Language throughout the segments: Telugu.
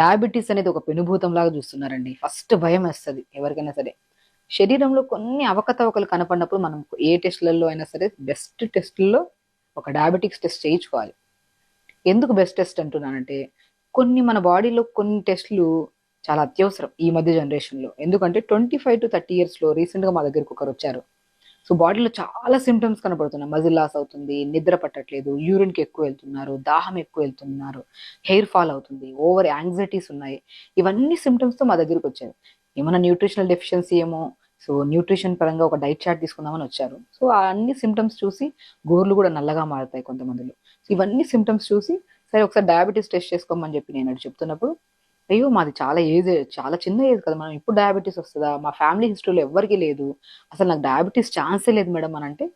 డయాబెటీస్ అనేది ఒక పెనుభూతం లాగా చూస్తున్నారండి. ఫస్ట్ భయం వేస్తుంది ఎవరికైనా సరే. శరీరంలో కొన్ని అవకతవకలు కనపడినప్పుడు మనం ఏ టెస్ట్లలో అయినా సరే బెస్ట్ టెస్ట్లలో ఒక డయాబెటిక్స్ టెస్ట్ చేయించుకోవాలి. ఎందుకు బెస్ట్ టెస్ట్ అంటున్నానంటే కొన్ని మన బాడీలో కొన్ని టెస్ట్లు చాలా అత్యవసరం ఈ మధ్య జనరేషన్లో. ఎందుకంటే ట్వంటీ ఫైవ్ టు థర్టీ ఇయర్స్లో రీసెంట్గా మా దగ్గరికి ఒకరు వచ్చారు సో బాడీలో చాలా సిమ్టమ్స్ కనపడుతున్నాయి మజిల్ లాస్ అవుతుంది నిద్ర పట్టట్లేదు యూరిన్కి ఎక్కువ వెళ్తున్నారు దాహం ఎక్కువ వెళ్తున్నారు హెయిర్ ఫాల్ అవుతుంది ఓవర్ యాంగ్జైటీస్ ఉన్నాయి. ఇవన్నీ సిమ్టమ్స్తో మా దగ్గరికి వచ్చారు. ఏమైనా న్యూట్రిషనల్ డెఫిషియన్సీ ఏమో సో న్యూట్రిషన్ పరంగా ఒక డైట్ చార్ట్ తీసుకుందామని వచ్చారు. సో ఆ అన్ని సిమ్టమ్స్ చూసి గోర్లు కూడా నల్లగా మారుతాయి కొంతమందిలో. సో ఇవన్నీ సిమ్టమ్స్ చూసి సరే ఒకసారి డయాబెటీస్ టెస్ట్ చేసుకోమని చెప్పి నేను అటు చెప్తున్నప్పుడు అయ్యో మాది చాలా ఏజ్ చాలా చిన్న ఏజ్ కదా మనం ఇప్పుడు డయాబెటీస్ వస్తుందా? మా ఫ్యామిలీ హిస్టరీలో ఎవరికి లేదు. అసలు నాకు డయాబెటీస్ ఛాన్సే లేదు మేడం అని అంటే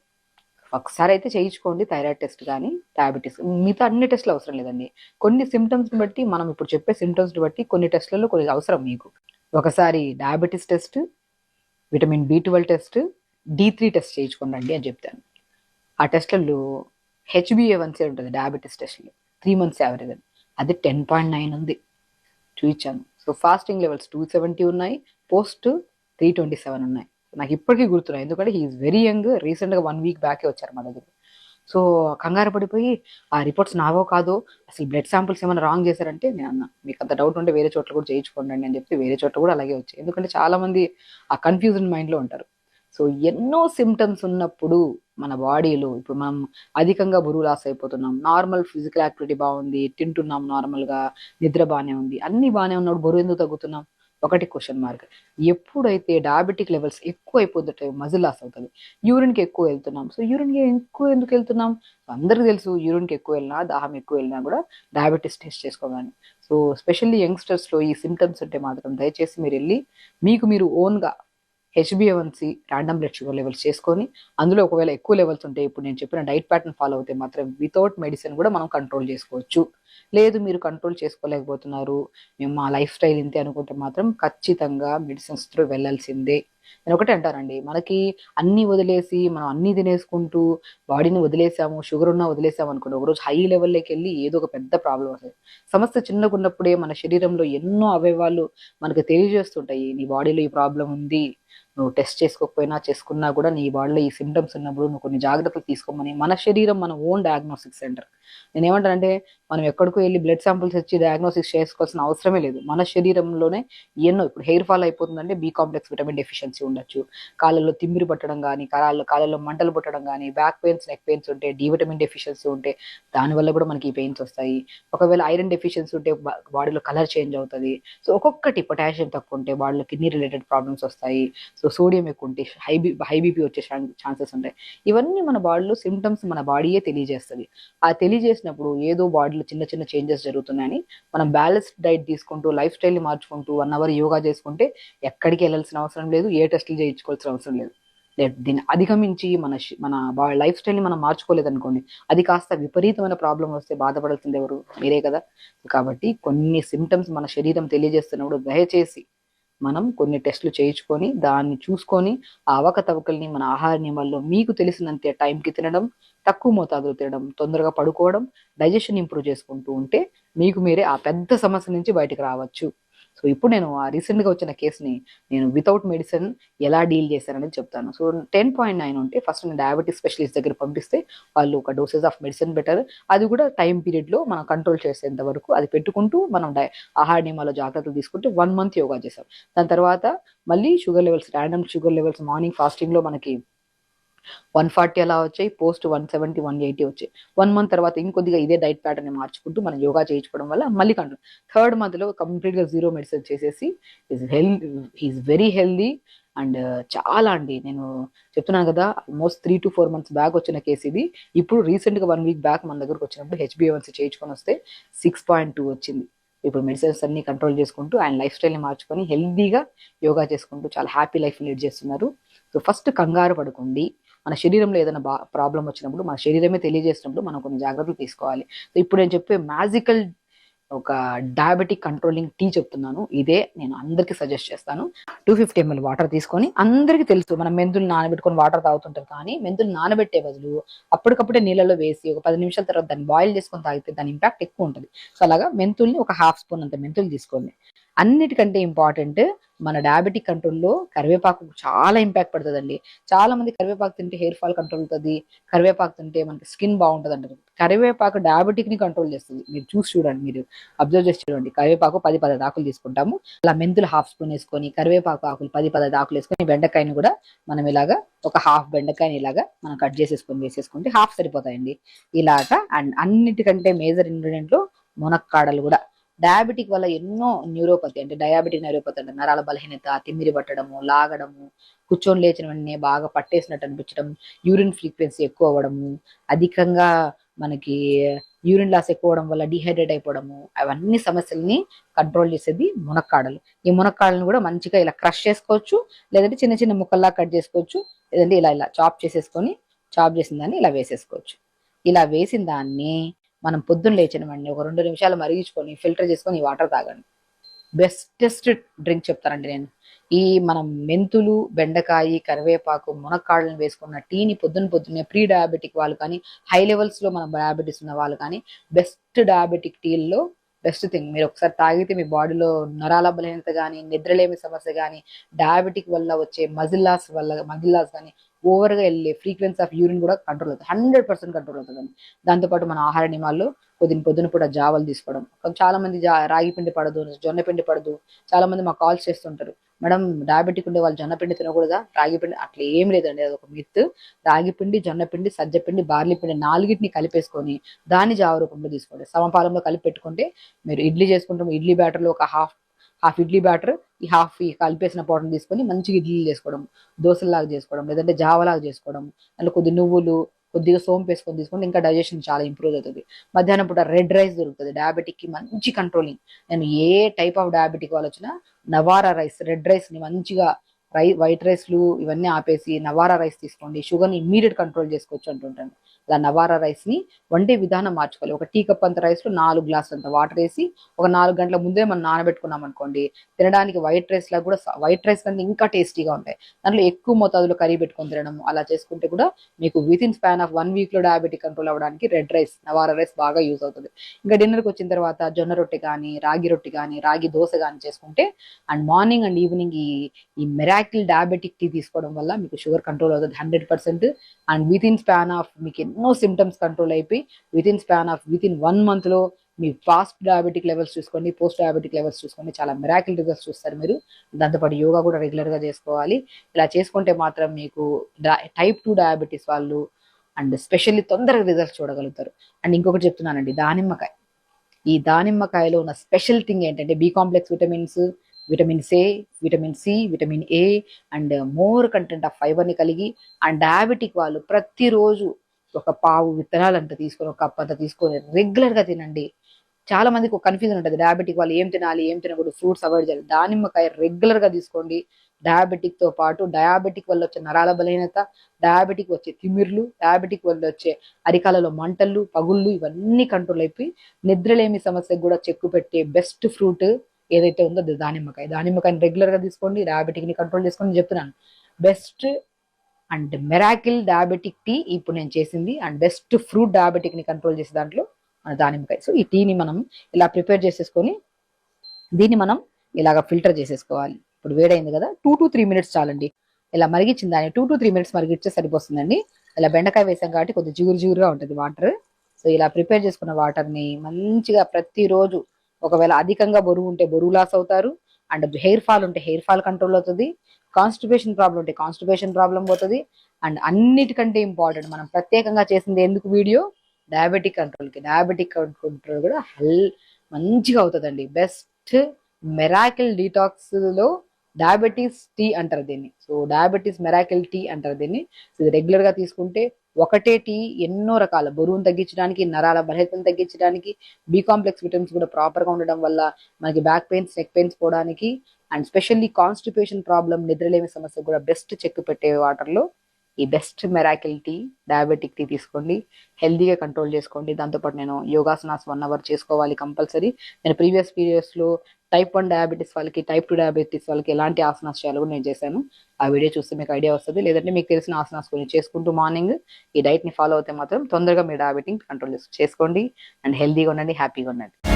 ఒకసారి అయితే చేయించుకోండి థైరాయిడ్ టెస్ట్ కానీ డయాబెటీస్ మిగతా అన్ని టెస్ట్లు అవసరం లేదండి. కొన్ని సిమ్టమ్స్ని బట్టి మనం ఇప్పుడు చెప్పే సిమ్టమ్స్ని బట్టి కొన్ని టెస్ట్లలో కొన్ని అవసరం మీకు. ఒకసారి diabetes test vitamin B twelve test D three test చేయించుకోండి అని చెప్తాను. ఆ టెస్ట్లలో హెచ్బిఏ వన్సీ ఉంటుంది డయాబెటీస్ టెస్ట్లో త్రీ మంత్స్ యావరేజ్ అది టెన్ పాయింట్ నైన్ ఉంది. చూపించాను so fasting levels two seventy ఉన్నాయి పోస్ట్ త్రీ ట్వంటీ సెవెన్ ఉన్నాయి. నాకు ఇప్పటికీ గుర్తున్నాయి ఎందుకంటే హీఈస్ వెరీ యంగ్ రీసెంట్గా వన్ వీక్ బ్యాకే వచ్చారు మా దగ్గర. సో కంగారు పడిపోయి ఆ రిపోర్ట్స్ నావో కాదో? అసలు బ్లడ్ శాంపిల్స్ ఏమైనా రాంగ్ చేశారంటే? నేను అన్న మీకు అంత డౌట్ ఉంటే వేరే చోట్ల కూడా చేయించుకోండి అని చెప్పి వేరే చోట్ల కూడా అలాగే వచ్చాయి. ఎందుకంటే చాలా మంది ఆ కన్ఫ్యూజన్ మైండ్లో ఉంటారు. సో ఎన్నో సిమ్టమ్స్ ఉన్నప్పుడు మన బాడీలో ఇప్పుడు మనం అధికంగా బరువు లాస్ అయిపోతున్నాం. నార్మల్ ఫిజికల్ యాక్టివిటీ బాగుంది తింటున్నాం నార్మల్గా నిద్ర బాగానే ఉంది. అన్ని బాగానే ఉన్నప్పుడు బరువు ఎందుకు తగ్గుతున్నాం? ఒకటి క్వశ్చన్ మార్క్ ఎప్పుడైతే డయాబెటిక్ లెవెల్స్ ఎక్కువ అయిపోతుంటాయో మజిల్ లాస్ అవుతుంది. యూరిన్కి ఎక్కువ వెళ్తున్నాం. సో యూరిన్కి ఎక్కువ ఎందుకు వెళ్తున్నాం? అందరికీ తెలుసు యూరిన్కి ఎక్కువ వెళ్ళినా దాహం ఎక్కువ వెళ్ళినా కూడా డయాబెటీస్ టెస్ట్ చేసుకోగానే సో స్పెషల్లీ యంగ్స్టర్స్లో ఈ సిమ్టమ్స్ ఉంటే మాత్రం దయచేసి మీరు వెళ్ళి మీకు మీరు ఓన్గా H B A one C random blood sugar levels చేసుకొని అందులో ఒకవేళ ఎక్కువ లెవెల్స్ ఉంటే ఇప్పుడు నేను చెప్పిన డైట్ ప్యాటర్న్ ఫాలో అవుతే మాత్రం వితౌట్ మెడిసిన్ కూడా మనం కంట్రోల్ చేసుకోవచ్చు. లేదు మీరు కంట్రోల్ చేసుకోలేకపోతున్నారు మేము మా లైఫ్ స్టైల్ ఇంతే అనుకుంటే మాత్రం ఖచ్చితంగా మెడిసిన్స్ త్రూ వెళ్ళాల్సిందే. నేను ఒకటి అంటానండి మనకి అన్ని వదిలేసి మనం అన్ని తినేసుకుంటూ బాడీని వదిలేసాము షుగర్ ఉన్నా వదిలేసాము అనుకోండి ఒకరోజు హై లెవెల్లోకి వెళ్ళి ఏదో ఒక పెద్ద ప్రాబ్లం వస్తుంది. సమస్య చిన్నగా ఉన్నప్పుడే మన శరీరంలో ఎన్నో అవయవాలు మనకు తెలియజేస్తుంటాయి నీ బాడీలో ఈ ప్రాబ్లం ఉంది నువ్వు టెస్ట్ చేసుకోకపోయినా చేసుకున్నా కూడా నీ వాళ్ళ ఈ సిమ్టమ్స్ ఉన్నప్పుడు నువ్వు కొన్ని జాగ్రత్తలు తీసుకోమని మన శరీరం మన ఓన్ డయాగ్నోస్టిక్ సెంటర్ నేను ఏమంటానంటే మనం ఎక్కడికో వెళ్ళి బ్లడ్ శాంపిల్స్ ఇచ్చి డయాగ్నోసిస్ చేసుకోవాల్సిన అవసరమే లేదు. మన శరీరంలోనే ఎన్నో ఇప్పుడు హెయిర్ ఫాల్ అయిపోతుందంటే బి కాంప్లెక్స్ విటమిన్ డెఫిషియన్సీ ఉండొచ్చు. కాళ్ళలో తిమ్మిరి పట్టడం కానీ కాళ్ళలో కాళ్ళలో మంటలు పుట్టడం కానీ బ్యాక్ పెయిన్స్ నెక్ పెయిన్స్ ఉంటే డి విటమిన్ డెఫిషియన్సీ ఉంటే దానివల్ల కూడా మనకి ఈ పెయిన్స్ వస్తాయి. ఒకవేళ ఐరన్ డెఫిషియన్సీ ఉంటే బాడీలో కలర్ చేంజ్ అవుతుంది. సో ఒక్కొక్కటి పొటాషియం తక్కువ ఉంటే బాడీలో కిడ్నీ రిలేటెడ్ ప్రాబ్లమ్స్ వస్తాయి. సో సోడియం ఎక్కువ ఉంటే హై బీ హై బీపీ వచ్చే ఛాన్సెస్ ఉంటాయి. ఇవన్నీ మన బాడీలో సిమ్టమ్స్ మన బాడీయే తెలియజేస్తుంది. ఆ తెలియజేసినప్పుడు ఏదో బాడీలో చిన్న చిన్న చేంజెస్ జరుగుతున్నాయని మనం బ్యాలెన్స్డ్ డైట్ తీసుకుంటూ లైఫ్ స్టైల్ని మార్చుకుంటూ వన్ అవర్ యోగా చేసుకుంటే ఎక్కడికి వెళ్ళాల్సిన అవసరం లేదు ఏ టెస్టులు చేయించుకోవాల్సిన అవసరం లేదు. దీన్ని అధిగమించి మన మన లైఫ్ స్టైల్ని మనం మార్చుకోలేదు అనుకోండి అది కాస్త విపరీతమైన ప్రాబ్లం వస్తే బాధపడాల్సింది ఎవరు? మీరే కదా. కాబట్టి కొన్ని సిమ్టమ్స్ మన శరీరం తెలియజేస్తున్నప్పుడు దయచేసి మనం కొన్ని టెస్టులు చేయించుకొని దాన్ని చూసుకొని ఆ అవకతవకల్ని మన ఆహార నియమాల్లో మీకు తెలిసినంత టైంకి తినడం తక్కువ మోతాదులో తినడం తొందరగా పడుకోవడం డైజెషన్ ఇంప్రూవ్ చేసుకుంటూ ఉంటే మీకు మీరే ఆ పెద్ద సమస్య నుంచి బయటకు రావచ్చు. సో ఇప్పుడు నేను ఆ రీసెంట్గా వచ్చిన కేసుని నేను వితౌట్ మెడిసిన్ ఎలా డీల్ చేశానని చెప్తాను. సో టెన్ పాయింట్ నైన్ ఉంటే ఫస్ట్ నేను డయాబెటిక్ స్పెషలిస్ట్ దగ్గర పంపిస్తే వాళ్ళు ఒక డోసెస్ ఆఫ్ మెడిసిన్ బెటర్ అది కూడా టైం పీరియడ్లో మనం కంట్రోల్ చేసేంత వరకు అది పెట్టుకుంటూ మనం డై ఆహార నియమాల్లో జాగ్రత్తలు తీసుకుంటే వన్ మంత్ యోగా చేసాం దాని తర్వాత మళ్ళీ sugar levels random sugar levels morning ఫాస్టింగ్లో మనకి వన్ ఫార్టీ అలా వచ్చాయి post one seventy one eighty వచ్చాయి. వన్ మంత్ తర్వాత ఇంకొద్దిగా ఇదే డైట్ ప్యాటర్న్ మార్చుకుంటూ మనం యోగా చేయించుకోవడం వల్ల మళ్ళీ కంట్రోల్ థర్డ్ మంత్లో కంప్లీట్గా జీరో మెడిసిన్ చేసేసి is health he is very healthy and చాలా అండి. నేను చెప్తున్నాను కదా almost three to four months back వచ్చిన కేసు ఇది. ఇప్పుడు రీసెంట్గా వన్ వీక్ బ్యాక్ మన దగ్గరకు వచ్చినప్పుడు హెచ్బిఎవన్సీ చేయించుకొని వస్తే సిక్స్ పాయింట్ టూ వచ్చింది. ఇప్పుడు మెడిసిన్స్ అన్ని కంట్రోల్ చేసుకుంటూ ఆయన లైఫ్ స్టైల్ని మార్చుకొని హెల్దీగా యోగా చేసుకుంటూ చాలా హ్యాపీ లైఫ్ లీడ్ చేస్తున్నారు. సో ఫస్ట్ కంగారు పడుకోండి. మన శరీరంలో ఏదైనా బా ప్రాబ్లం వచ్చినప్పుడు మన శరీరమే తెలియజేసినప్పుడు మనం కొన్ని జాగ్రత్తలు తీసుకోవాలి. సో ఇప్పుడు నేను చెప్పే మ్యాజికల్ ఒక డయాబెటిక్ కంట్రోలింగ్ టీ చెప్తున్నాను. ఇదే నేను అందరికీ సజెస్ట్ చేస్తాను. టూ ఫిఫ్టీ ఎంఎల్ వాటర్ తీసుకొని అందరికీ తెలుసు మనం మెంతులు నానబెట్టుకొని వాటర్ తాగుతుంటారు కానీ మెంతులు నానబెట్టే బదులు అప్పటికప్పుడే నీళ్ళలో వేసి ఒక పది నిమిషాల తర్వాత దాన్ని బాయిల్ చేసుకొని తాగితే దాని ఇంపాక్ట్ ఎక్కువ ఉంటుంది. సో అలాగా మెంతుల్ని ఒక హాఫ్ స్పూన్ అంత మెంతులు తీసుకోండి. అన్నిటికంటే ఇంపార్టెంట్ మన డయాబెటిక్ కంట్రోల్లో కరివేపాకు చాలా ఇంపాక్ట్ పడుతుందండి. చాలా మంది కరివేపాకు తింటే హెయిర్ ఫాల్ కంట్రోల్ అవుతుంది. కరివేపాకు తింటే మనకి స్కిన్ బాగుంటుంది అంటారు కరివేపాకు డయాబెటిక్ని కంట్రోల్ చేస్తుంది. మీరు చూసి చూడండి మీరు అబ్జర్వ్ చేసి చూడండి. కరివేపాకు పది పది ఆకులు తీసుకుంటాము. అలా మెంతులు హాఫ్ స్పూన్ వేసుకొని కరివేపాకు ఆకులు పది పది ఆకులు వేసుకొని బెండకాయని కూడా మనం ఇలాగా ఒక హాఫ్ బెండకాయని ఇలాగా మనం కట్ చేసేసుకొని వేసేసుకుంటే హాఫ్ సరిపోతాయండి. ఇలాగా అండ్ అన్నిటికంటే మేజర్ ఇంగ్రీడియంట్లో మునక్కాడలు కూడా డయాబెటిక్ వల్ల ఎన్నో న్యూరోపతి అంటే డయాబెటిక్ న్యూరోపతి అంటే నరాల బలహీనత తిమ్మిరి పట్టడము లాగడము కూర్చొని లేచిన వెంటనే బాగా పట్టేసినట్టు అనిపించడం యూరిన్ ఫ్రీక్వెన్సీ ఎక్కువ అవ్వడము అధికంగా మనకి యూరిన్ లాస్ ఎక్కువ అవడం వల్ల డిహైడ్రేట్ అయిపోవడము అవన్నీ సమస్యల్ని కంట్రోల్ చేసేది మునక్కాడలు. ఈ మునక్కాడలను కూడా మంచిగా ఇలా క్రష్ చేసుకోవచ్చు లేదంటే చిన్న చిన్న ముక్కల్లా కట్ చేసుకోవచ్చు లేదంటే ఇలా ఇలా చాప్ చేసేసుకొని చాప్ చేసిన దాన్ని ఇలా వేసేసుకోవచ్చు. ఇలా వేసిన దాన్ని మనం పొద్దున్న లేచిన వెంటనే ఒక రెండు నిమిషాలు మరిగించుకొని ఫిల్టర్ చేసుకొని ఈ వాటర్ తాగండి. బెస్టెస్ట్ డ్రింక్ చెప్తానండి నేను. ఈ మనం మెంతులు బెండకాయ కరివేపాకు మునక్కాడలను వేసుకున్న టీని పొద్దున్న పొద్దున్నే ప్రీ డయాబెటిక్ వాళ్ళు కానీ హై లెవెల్స్లో మనం డయాబెటీస్ ఉన్న వాళ్ళు కానీ బెస్ట్ డయాబెటిక్ టీల్లో బెస్ట్ థింగ్. మీరు ఒకసారి తాగితే మీ బాడీలో నరాల బలహీనత కానీ నిద్రలేమి సమస్య కానీ డయాబెటిక్ వల్ల వచ్చే మజిల్ లాస్ వల్ల మజిల్ లాస్ కానీ ఓవర్గా వెళ్ళే ఫ్రీక్వెన్సీ ఆఫ్ యూరిన్ కూడా కంట్రోల్ అవుతుంది. హండ్రెడ్ పర్సెంట్ కంట్రోల్ అవుతుంది దాంతోపాటు మన ఆహార నియమాల్లో పొద్దున పొద్దున పూట జావలు తీసుకోవడం. చాలా మంది జా రాగి పిండి పడదు జొన్న పిండి పడదు. చాలా మంది మాకు కాల్స్ చేస్తుంటారు. మేడం డయాబెటిక్ ఉండే వాళ్ళు జొన్న పిండి తినకూడదా? రాగి పిండి అట్లా ఏం లేదండి. అది ఒక మిత్ రాగి పిండి జొన్న పిండి సజ్జ పిండి బార్లీ పిండి నాలుగిటిని కలిపేసుకొని దాన్ని జావ రూపంలో తీసుకోండి. సమపాలంలో కలిపి పెట్టుకుంటే మీరు ఇడ్లీ చేసుకుంటాం ఇడ్లీ బ్యాటర్లో ఒక హాఫ్ హాఫ్ ఇడ్లీ బ్యాటర్ ఈ హాఫ్ ఈ కలిపేసిన పౌడర్ తీసుకొని మంచిగా ఇడ్లీలు చేసుకోవడం దోశలాగా చేసుకోవడం లేదంటే జావలాగా చేసుకోవడం అందులో కొద్ది నువ్వులు కొద్దిగా సోంపు వేసుకొని తీసుకుంటే ఇంకా డైజెషన్ చాలా ఇంప్రూవ్ అవుతుంది. మధ్యాహ్నం పూట రెడ్ రైస్ దొరుకుతుంది. డయాబెటిక్కి మంచి కంట్రోలింగ్ నేను ఏ టైప్ ఆఫ్ డయాబెటిక్ వాళ్ళు వచ్చినా నవారా రైస్ రెడ్ రైస్ని మంచిగా రై వైట్ రైస్లు ఇవన్నీ ఆపేసి నవారా రైస్ తీసుకోండి. షుగర్ని ఇమీడియట్ కంట్రోల్ చేసుకోవచ్చు అంటుంటాను. అలా నవారా రైస్ని వండే విధానం మార్చుకోవాలి. ఒక టీ కప్ అంత రైస్లో నాలుగు గ్లాసులు అంత వాటర్ వేసి ఒక నాలుగు గంటల ముందే మనం నానబెట్టుకున్నాం అనుకోండి తినడానికి వైట్ రైస్ లా కూడా వైట్ రైస్ కంటే ఇంకా టేస్టీగా ఉంటాయి. దాంట్లో ఎక్కువ మోతాదులో కర్రీ పెట్టుకొని తినడం అలా చేసుకుంటే కూడా మీకు within span of one వీక్లో డయాబెటిక్ కంట్రోల్ అవ్వడానికి రెడ్ రైస్ నవారా రైస్ బాగా యూజ్ అవుతుంది. ఇంకా డిన్నర్కి వచ్చిన తర్వాత జొన్న రొట్టె కానీ రాగి రొట్టె కానీ రాగి దోశ కానీ చేసుకుంటే అండ్ మార్నింగ్ అండ్ ఈవినింగ్ ఈ ఈ మెరాకిల్ డయాబెటిక్ టీ తీసుకోవడం వల్ల మీకు షుగర్ కంట్రోల్ అవుతుంది hundred percent and within span of మీకు ఎన్నో సిమ్టమ్స్ కంట్రోల్ అయిపోయి within span of within one మంత్లో మీ ఫాస్ట్ డయాబెటిక్ లెవెల్స్ చూసుకోండి పోస్ట్ డయాబెటిక్ లెవెల్స్ చూసుకోండి చాలా మిరాకిల్ రిజల్ట్స్ చూస్తారు మీరు. దాంతోపాటు యోగా కూడా రెగ్యులర్గా చేసుకోవాలి. ఇలా చేసుకుంటే మాత్రం మీకు టైప్ టూ డయాబెటీస్ వాళ్ళు అండ్ స్పెషల్లీ తొందరగా రిజల్ట్స్ చూడగలుగుతారు. అండ్ ఇంకొకటి చెప్తున్నానండి దానిమ్మకాయ. ఈ దానిమ్మకాయలో ఉన్న స్పెషల్ థింగ్ ఏంటంటే B complex vitamins vitamin A vitamin C vitamin A and more content of ఫైబర్ని కలిగి అండ్ డయాబెటిక్ వాళ్ళు ప్రతిరోజు ఒక పావు విత్తనాలు అంత తీసుకొని ఒక కప్ అంత తీసుకొని రెగ్యులర్గా తినండి. చాలా మందికి ఒక కన్ఫ్యూజన్ ఉంటుంది. డయాబెటిక్ వాళ్ళు ఏం తినాలి ఏం తినకూడదు ఫ్రూట్స్ అవాయిడ్ చేయాలి. దానిమ్మకాయ రెగ్యులర్గా తీసుకోండి. డయాబెటిక్తో పాటు డయాబెటిక్ వల్ల వచ్చే నరాల బలహీనత డయాబెటిక్ వచ్చే తిమిర్లు డయాబెటిక్ వల్ల వచ్చే అరికాలలో మంటలు పగుళ్ళు ఇవన్నీ కంట్రోల్ అయిపోయి నిద్రలేమి సమస్యకు కూడా చెక్కు పెట్టే బెస్ట్ ఫ్రూట్ ఏదైతే ఉందో అది దానిమ్మకాయ. దానిమ్మకాయని రెగ్యులర్గా తీసుకోండి డయాబెటిక్ని కంట్రోల్ చేసుకోండి చెప్తున్నాను. Best and miracle diabetic tea ఇప్పుడు నేను చేసింది అండ్ బెస్ట్ ఫ్రూట్ డయాబెటిక్ని కంట్రోల్ చేసే దాంట్లో దానిమ్మకాయ. సో ఈ టీని మనం ఇలా ప్రిపేర్ చేసేసుకొని దీన్ని మనం ఇలాగ ఫిల్టర్ చేసేసుకోవాలి. ఇప్పుడు వేడైంది కదా టూ టు త్రీ మినిట్స్ చాలండి. ఇలా మరిగించిన దాన్ని టూ టు త్రీ మినిట్స్ మరిగిస్తే సరిపోతుందండి. ఇలా బెండకాయ వేసాం కాబట్టి కొద్దిగా జిగురు జిగురుగా ఉంటుంది వాటర్. సో ఇలా ప్రిపేర్ చేసుకున్న వాటర్ని మంచిగా ప్రతిరోజు ఒకవేళ అధికంగా బరువు ఉంటే బరువు లాస్ అవుతారు. అండ్ హెయిర్ ఫాల్ ఉంటే హెయిర్ ఫాల్ కంట్రోల్ అవుతుంది. కాన్స్టిపేషన్ ప్రాబ్లం ఉంటే కాన్స్టిపేషన్ ప్రాబ్లం పోతుంది. అండ్ అన్నిటికంటే ఇంపార్టెంట్ మనం ప్రత్యేకంగా చేసింది ఎందుకు వీడియో? డయాబెటిక్ కంట్రోల్కి డయాబెటిక్ కంట్రోల్ కూడా హెల్ మంచిగా అవుతుందండి. బెస్ట్ మెరాకిల్ డీటాక్స్లో డయాబెటీస్ టీ అంటారు దీన్ని. సో డయాబెటీస్ మెరాకిల్ టీ అంటారు దీన్ని. సో ఇది రెగ్యులర్గా తీసుకుంటే ఒకటే టీ ఎన్నో రకాల. బరువును తగ్గించడానికి నరాల బలహీనతను తగ్గించడానికి బి కాంప్లెక్స్ విటమిన్స్ కూడా ప్రాపర్గా ఉండడం వల్ల మనకి బ్యాక్ పెయిన్స్ నెక్ పెయిన్స్ పోవడానికి అండ్ స్పెషల్లీ కాన్స్టిపేషన్ ప్రాబ్లం నిద్రలేమి సమస్య కూడా బెస్ట్ చెక్ పెట్టే వాటర్లో ఈ best miracle tea diabetic tea తీసుకోండి. హెల్దీగా కంట్రోల్ చేసుకోండి. దాంతోపాటు నేను యోగాసనాస్ వన్ అవర్ చేసుకోవాలి కంపల్సరీ నేను ప్రీవియస్ పీరియడ్స్లో టైప్ వన్ డయాబెటీస్ వాళ్ళకి టైప్ టూ డయాబెటీస్ వాళ్ళకి ఎలాంటి ఆసనాస్ చేయాలో కూడా నేను చేశాను. ఆ వీడియో చూస్తే మీకు ఐడియా వస్తుంది. లేదంటే మీకు తెలిసిన ఆసనాస్ కొన్ని చేసుకుంటూ మార్నింగ్ ఈ డైట్ని ఫాలో అయితే మాత్రం తొందరగా మీ డయాబెటిక్ కంట్రోల్ చేసుకోండి. అండ్ హెల్దీగా ఉండండి హ్యాపీగా ఉండండి.